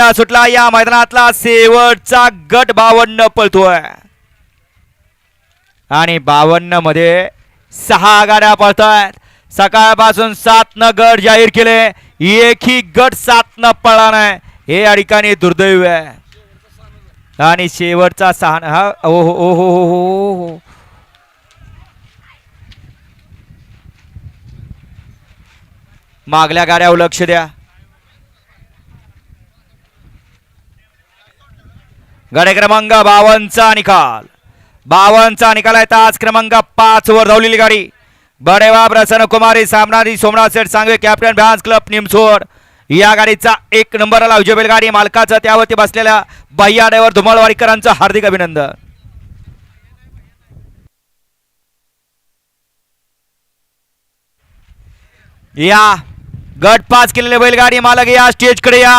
सुटला या मैदानातला शेवटचा गट बावन्न पळतोय. आणि बावन्नमध्ये सहा गाड्या पळतायत. सकाळपासून सात न गट जाहीर केले. एकही गट सात न पळला नाही. हे या ठिकाणी दुर्दैव आहे. आणि शेवटचा सहा हा ओ हो ओ हो हो हो हो. हो. मागल्या गाड्यावर लक्ष द्या. गडे क्रमांक बावनचा निकाल. बावनचा निकाल आहे. ताज क्रमांक पाच वर धावलेली गाडी. बडेवा प्रसन्न कुमारी सामनारी सोमनाथ सेठ सांगवे कॅप्टन भ्यान्स क्लब निमसोड या गाडीचा एक नंबरला उजेबेल गाडी मालकाचं त्यावरती बसलेल्या भैया ड्रायव्हर धुमाळवाडीकरांचं हार्दिक अभिनंदन. या गट पास केलेले बैलगाडी मालक या स्टेजकडे या.